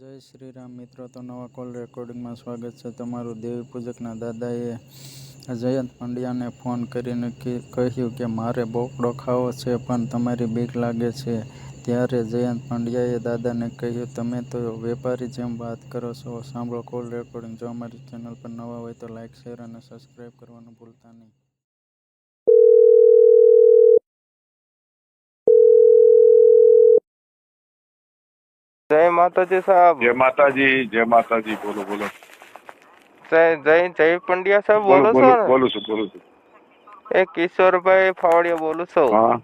જય શ્રી રામ મિત્રો, તો નવા કોલ રેકોર્ડિંગમાં સ્વાગત છે તમારું દેવી પૂજકના દાદાએ. જયંત પંડ્યાને ફોન કરીને કહ્યું કે મારે બોકડો ખાવો છે, પણ તમારી બીક લાગે છે. ત્યારે જયંત પંડ્યાએ દાદાને કહ્યું, તમે તો વેપારી જેમ વાત કરો છો. સાંભળો, કોલ રેકોર્ડિંગ જો અમારી ચેનલ પર નવા હોય તો લાઇક શેર અને સબસ્ક્રાઈબ કરવાનું ભૂલતા નહીં. જય માતાજી સાહેબ. જય માતાજી જય માતાજી બોલો બોલો. જય જય જય પંડ્યા સાહેબ બોલો છો ને? બોલું છું બોલું છું. એ કિશોરભાઈ ફાવડિયા બોલું છું. હા.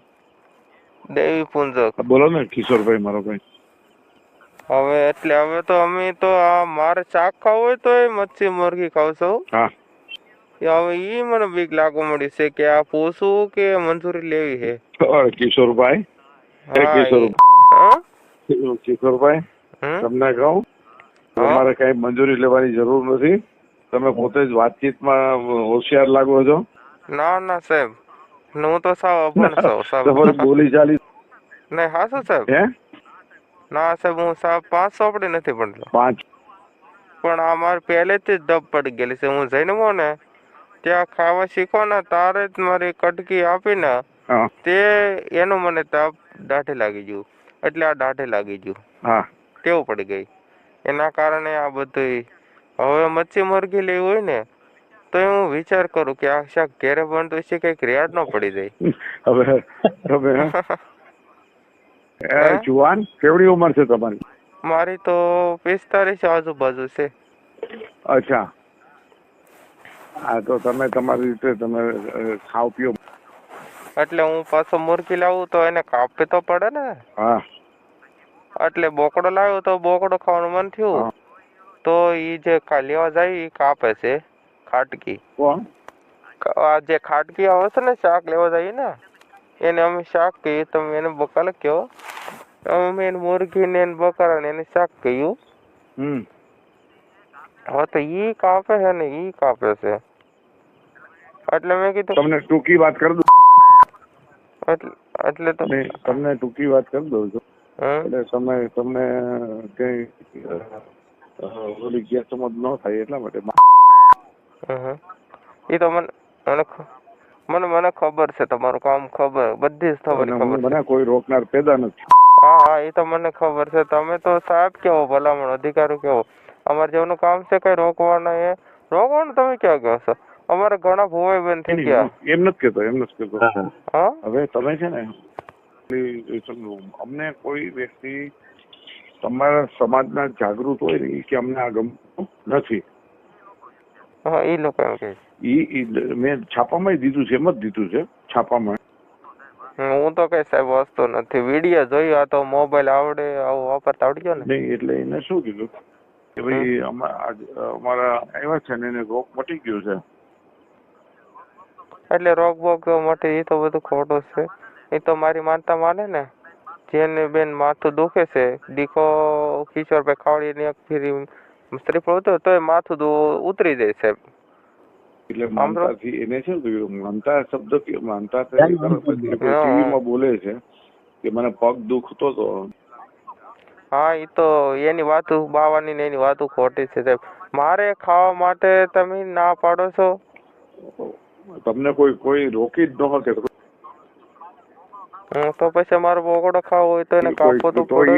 દેવી પૂંજક. બોલો ને કિશોરભાઈ મારો ભાઈ. હવે એટલે હવે તો અમે તો આ મારે શાક ખાવું હોય તો એ મચ્છી મુરગી ખાવ છું. હા. હવે ઈ મને બીક લાગુ મળી છે કે આ પૂછવું કે મંજૂરી લેવી છે? કિશોરભાઈ. કિશોર હા? કિશોરભાઈ? તમને કહું તમારે કઈ મંજૂરી લેવાની જરૂર નથી. તમે પોતે જ વાતચીતમાં હોશિયાર લાગો છો. ના ના સાહેબ. હું તો સાવ અભણ છું તમારી સાહેબ બોલી ચાલી. નહીં હાસું સાહેબ? હે? ના સાહેબ હું સાહેબ પાંચ સોપડી નથી ભણતો. પાંચ. પણ આ મારે પહેલેથી જ દબ પડી ગયેલી છે. હું જઈને મો ને ત્યાં ખાવા શીખો ને તારે જ મારી કટકી આપીને હા. તે એનું મને તાપ દાઢે લાગી ગયું. એટલે આ દાઢે લાગી ગયું. હા. ટેવ પડી ગઈ. એના કારણે આ બધું હવે મચ્છી મરઘી લેવી હોય ને તો હું વિચાર કરું કે આ શાક ઘેરે બનતું છે કંઈક રેડ ન પડી જાય. હવે હવે જુવાન કેવડી ઉંમર છે તમારી? મારી તો પિસ્તાલીસ આજુબાજુ છે. અચ્છા. હા તો તમે તમારી રીતે તમે ખાવ પીઓ. એટલે હું પાછો મુરકી લાવું તો એને કાપવી તો પડે ને. હા. એટલે બોકડો લાવ્યો તો બોકડો ખાવાનું મન થયું. તો એ જે લેવા જાય એ કાપે છે ખાટકી. આ જે ખાટકી આવે છે ને શાક લેવા જઈએ ને એને અમે શાક કહીએ તમે એને બકાલ કહો અમે એને મુરઘી ને એને બકાલા ને એને શાક કહ્યું હમ. હવે તો ઈ કાપે છે ને ઈ કાપે છે. એટલે મેં કીધું તમને ટૂંકી વાત કરી દઉં એટલે એટલે તમને ટૂંકી વાત કરી દઉં છું? એટલે સમય તમને કઈ ઓલી ગેરસમજ ન થાય એટલા માટે એ તો મને મને મને મને ખબર છે તમારું કામ ખબર બધી જ ખબર ખબર મને કોઈ રોકનાર પેદા નથી. હા હા એ તો મને ખબર છે. તમે તો સાહેબ કેવો ભલામણ અધિકારી કેવો? અમારે જેવનું કામ છે કઈ રોકવાના એ? રોકવાનું તમે ક્યાં કહો છો? અમારે ઘણા ભોવાઈ બંધ થઈ ગયા. એમ નથી કેતો એમ નથી કેતો હા? હવે તમે છે ને અમને કોઈ વ્યક્તિ તમારા સમાજના જાગૃત હોય ને કે અમને આ ગમતું નથી. હા એ લોકો એમ ઈ મેં છાપામાં દીધું છે એમ જ દીધું છે છાપામાં. હું તો કઈ સાહેબ વસ્તુ નથી. વીડિયો જોયો આ તો મોબાઈલ આવડે આવું વાપરતા આવડી ગયો ને? નહીં એટલે એને શું કીધું? કે ભાઈ અમારા આવ્યા છે ને એને રોગ મટી ગયો છે. એટલે રોગ બોગ માટે એ તો બધું ખોટું છે. એ તો મારી માનતા માને ને. જેને બેન માથું દુખે છે દીકો કિશોરભાઈ ખાવડી ને એક ફેરી સ્ત્રી પડતો તો એ માથું દુ- ઉતરી જાય સાહેબ એટલે. માનતાથી એને શું કીધું માનતા શબ્દ કે માનતા ટીવીમાં બોલે છે કે મને પગ દુખતો તો? હા એ તો એની વાત બાવાની ને એની વાત ખોટી છે સાહેબ. મારે ખાવા માટે તમે ના પાડો છો? તમને કોઈ કોઈ રોકી જ ન શકે. તો પછી મારો બોકડો ખાવો હોય તો એને કાપવો તો પડે.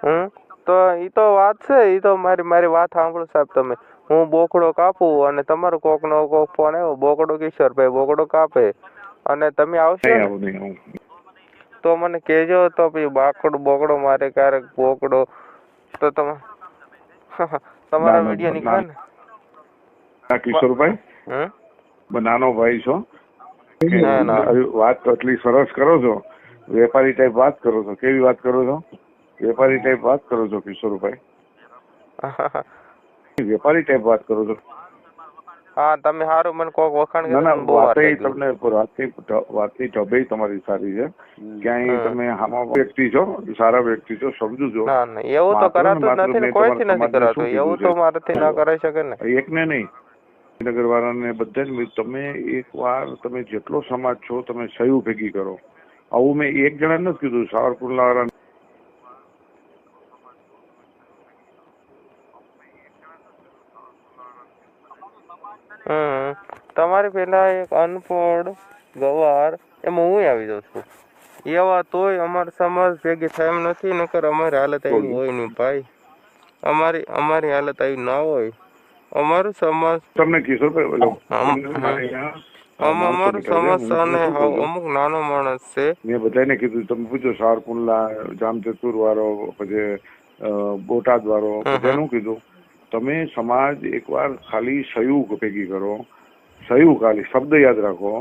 હમ તો ઈ તો વાત છે એ તો મારી મારી વાત સાંભળો સાહેબ તમે. હું બોકડો કાપું અને તમારો કોક નો કોક ફોન આવ્યો બોકડો કિશોરભાઈ બોકડો કાપે. અને તમે આવશો તો મને કહેજો તો પછી બાકડો બોકડો મારે ક્યારેક બોકડો તો તમે તમારા વીડિયો નીકળે ને? કિશોરભાઈ? હમ? નાનો ભાઈ છો? ના, ના. વાત તો એટલી સરસ કરો છો. વેપારી ટાઈપ વાત કરો છો. કેવી વાત કરો છો? વેપારી ટાઈપ વાત કરો છો કિશોરભાઈ? વેપારી ટાઈપ વાત કરો છો. હા તમે સારું મને કોક વખાણ ના ના વાતે તમને વાતની વાતની ઢબે તમારી સારી છે. ક્યાંય તમે હામા વ્યક્તિ છો સારા વ્યક્તિ છો સમજુ છો. ના ના એવું તો કરાતું નથી કોઈથી નથી કરાતું એવું તો મારાથી ના કરાઈ શકે ને. એકને નહીં. નગર વાળાને જ તમે એકવાર તમે જેટલો સમાજ છો તમે સહયું ભેગી કરો. આવું મેં એક જણા નથી કીધું સાવરકુંડલા વાળા તમારી પેલા એક અનપોડ ગવાર એમાં હું આવી જાઉં છું. એવા તોય અમારા સમાજ ભેગી થાય એમ નથી નકર અમારી હાલત આવી હોય નહીં ભાઈ. અમારી અમારી હાલત આવી ના હોય. અમારું સમાજ તમને આમાં અમારું સમાજ અને? અમુક નાનો માણસ છે. મેં બધાને કીધું તમે પૂછો સારકુંડલા જામચતુર વાળો પછી બોટાદ વાળો. બધાનું કીધું તમે સમાજ એકવાર ખાલી સહયોગ ભેગી કરો સહયોગ ખાલી શબ્દ યાદ રાખો.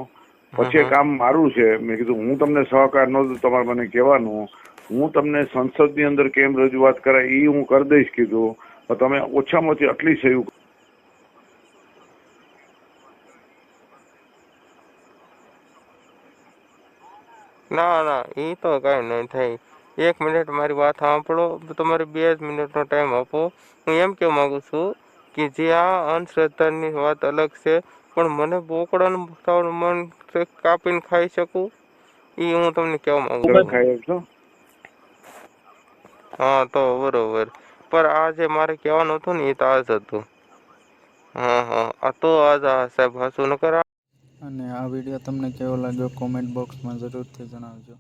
પછી કામ મારું છે મેં કીધું હું તમને સહકાર નહોતું તમારે મને કહેવાનું. હું તમને સંસદની અંદર કેમ રજૂઆત કરાય એ હું કરી દઈશ કીધું. તમે ઓછામાં ઓછી આટલી સહયોગ ના ના એ તો કાંઈ નહીં થાય. એક મિનિટ મારી વાત સાંભળો તમારે બે જ મિનિટનો ટાઈમ આપો. હું એમ કહેવા માગું છું કે જે આ અંધશ્રદ્ધાની વાત અલગ છે પણ મને બોકડાનું ખાવાનું મન કાપીને ખાઈ શકું? એ હું તમને કહેવા માગું છું. હા તો બરોબર. પણ આ જે મારે કહેવાનું હતું ને એ તો આ જ હતું. હા હા આ તો આજ આ સાહેબ હસું નકર આ અને આ વીડિયો તમને કેવો લાગ્યો? કોમેન્ટ બોક્સમાં જરૂરથી જણાવજો.